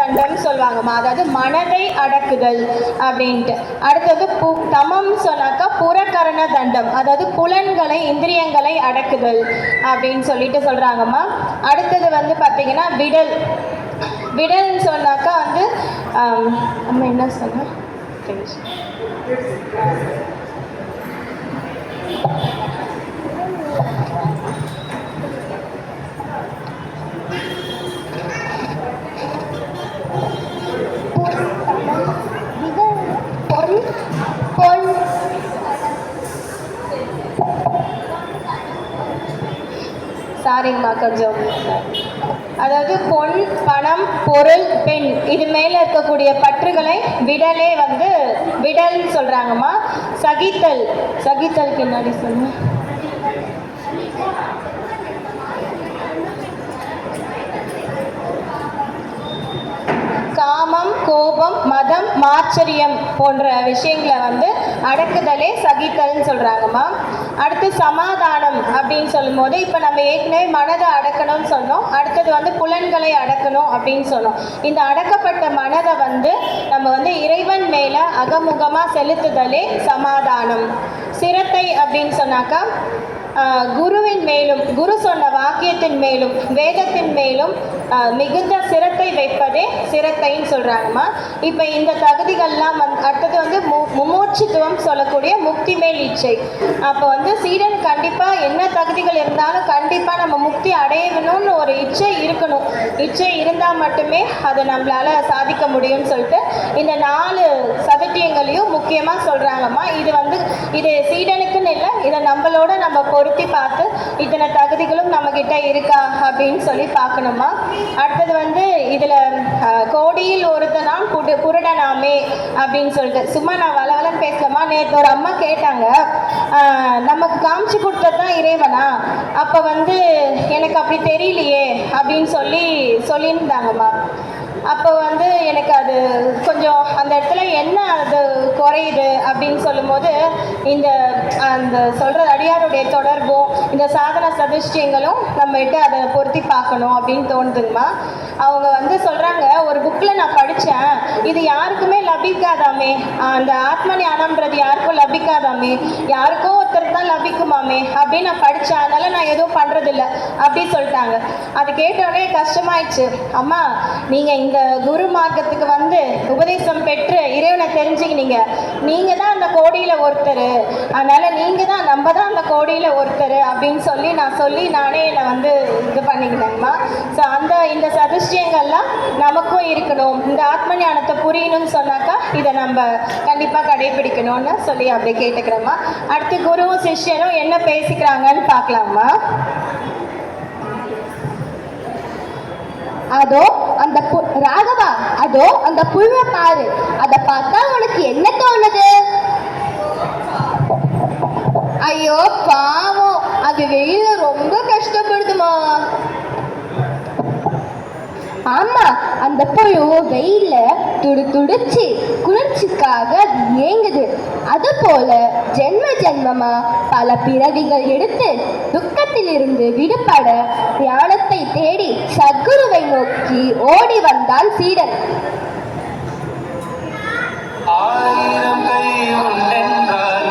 தண்டம் சொல்லுவாங்கம்மா. அதாவது மனதை அடக்குதல் அப்படின்ட்டு. அடுத்தது பு தமம் சொன்னாக்கா புறக்கரண தண்டம். அதாவது புலன்களை இந்திரியங்களை அடக்குதல் அப்படின்னு சொல்லிட்டு சொல்கிறாங்கம்மா அடுத்தது வந்து பார்த்தீங்கன்னா விடல். விடல்னு சொன்னாக்கா வந்து நம்ம அம்மா என்ன சொன்ன பொன் பொன் சாரிங்கம்மா கொஞ்சம். அதாவது பொன் பணம் பொருள் பெண் இது மேலே இருக்கக்கூடிய பற்றுகளை விடலே வந்து விடல்னு சொல்கிறாங்கம்மா சகித்தல். சகித்தலுக்கு என்னடி சொல்லுங்கள் கோபம் மதம் மாச்சரியம் போன்ற விஷயங்களை வந்து அடக்குதலே சகித்தல்னு சொல்கிறாங்கம்மா அடுத்து சமாதானம் அப்படின்னு சொல்லும்போது இப்போ நம்ம ஏற்கனவே மனதை அடக்கணும்னு சொன்னோம். அடுத்தது வந்து புலன்களை அடக்கணும் அப்படின்னு சொன்னோம். இந்த அடக்கப்பட்ட மனதை வந்து நம்ம வந்து இறைவன் மேலே அகமுகமாக செலுத்துதலே சமாதானம். சிரத்தை அப்படின்னு சொன்னாக்கா குருவின் மேலும் குரு சொன்ன வாக்கியத்தின் மேலும் வேதத்தின் மேலும் மிகுந்த சிரத்தை வைப்பதே சிரத்தைன்னு சொல்கிறாங்கம்மா இப்போ இந்த தகுதிகள்லாம் வந்து அடுத்தது வந்து மு முமூர்ச்சித்துவம் சொல்லக்கூடிய முக்தி மேல் இச்சை. அப்போ வந்து சீடன் கண்டிப்பாக என்ன தகுதிகள் இருந்தாலும் கண்டிப்பாக நம்ம முக்தி அடையணும்னு ஒரு இச்சை இருக்கணும். இச்சை இருந்தால் மட்டுமே அதை நம்மளால் சாதிக்க முடியும்னு சொல்லிட்டு இந்த நாலு சதுட்டியங்களையும் முக்கியமாக சொல்கிறாங்கம்மா இது வந்து இது சீடனுக்குன்னு இல்லை இதை நம்மளோட நம்ம பொருத்தி பார்த்து இதை இத்தனை தகுதிகளும் நம்மக்கிட்ட இருக்கா அப்படின்னு சொல்லி பார்க்கணுமா? அடுத்தது வந்து இதில் கோடியில் ஒருத்தனாம் குடு குருடனாமே அப்படின்னு சொல்லிட்டு. சும்மா நான் வளவலன்னு பேசலாமா? நேற்று ஒரு அம்மா கேட்டாங்க நமக்கு காமிச்சு கொடுத்தது தான் இறைவனா? அப்போ வந்து எனக்கு அப்படி தெரியலையே அப்படின்னு சொல்லி சொல்லியிருந்தாங்கம்மா. அப்போ வந்து எனக்கு அது கொஞ்சம் அந்த இடத்துல என்ன அது குறையுது? அப்படின்னு சொல்லும்போது இந்த அந்த சொல்கிற அடியாருடைய தொடர்பும் இந்த சாதன சதிஷ்டியங்களும் நம்மகிட்ட அதை பொருத்தி பார்க்கணும் அப்படின்னு தோணுதுங்கம்மா. அவங்க வந்து சொல்கிறாங்க ஒரு புக்கில் நான் படித்தேன் இது யாருக்குமே லபிக்காதாமே. அந்த ஆத்ம ஞானம்ன்றது யாருக்கும் லபிக்காதாமே யாருக்கோ ஒருத்தர் தான் லபிக்குமாமே அப்படின்னு நான் படித்தேன் அதனால் நான் எதுவும் பண்ணுறதில்ல அப்படி சொல்லிட்டாங்க. அது கேட்டோடனே கஷ்டமாயிடுச்சு. அம்மா நீங்கள் இந்த குரு மார்க்கத்துக்கு வந்து உபதேசம் பெற்று இறைவனை தெரிஞ்சுக்கினீங்க. நீங்கள் தான் அந்த கோடியில் ஒருத்தர். அதனால் நீங்கள் தான் நம்ம தான் அந்த கோடியில் ஒருத்தர் அப்படின்னு சொல்லி நான் சொல்லி நானே என்னை வந்து இது பண்ணிக்கிட்டேங்கம்மா ஸோ அந்த இந்த சதுஷ்டியங்கள்லாம் நமக்கும் இருக்கணும். இந்த ஆத்ம ஞானத்தை புரியணும்னு சொன்னாக்கா இதை நம்ம கண்டிப்பாக கடைபிடிக்கணும்னு சொல்லி அப்படி கேட்டுக்கிறேம்மா. அடுத்து குருவும் சிஷ்யரும் என்ன பேசிக்கிறாங்கன்னு பார்க்கலாமா அதோ அந்த ராகவா அதோ அந்த புழுவ பாரு. அத பார்த்தா உனக்கு என்ன தோணுது? ஐயோ பாவம் அது வெயில ரொம்ப கஷ்டப்படுதுமா ஆமா அந்த புழு வெயில துடு துடிச்சு குளிர்ச்சிக்காக ஏங்குது. அது போல ஜென்ம ஜென்மமா பல பிறவிகள் எடுத்து துக்கத்திலிருந்து விடுபட ஞானத்தை தேடி சத்குருவை நோக்கி ஓடி வந்தான் சீடன். ஆயிரம் கை உள்ளென்றால்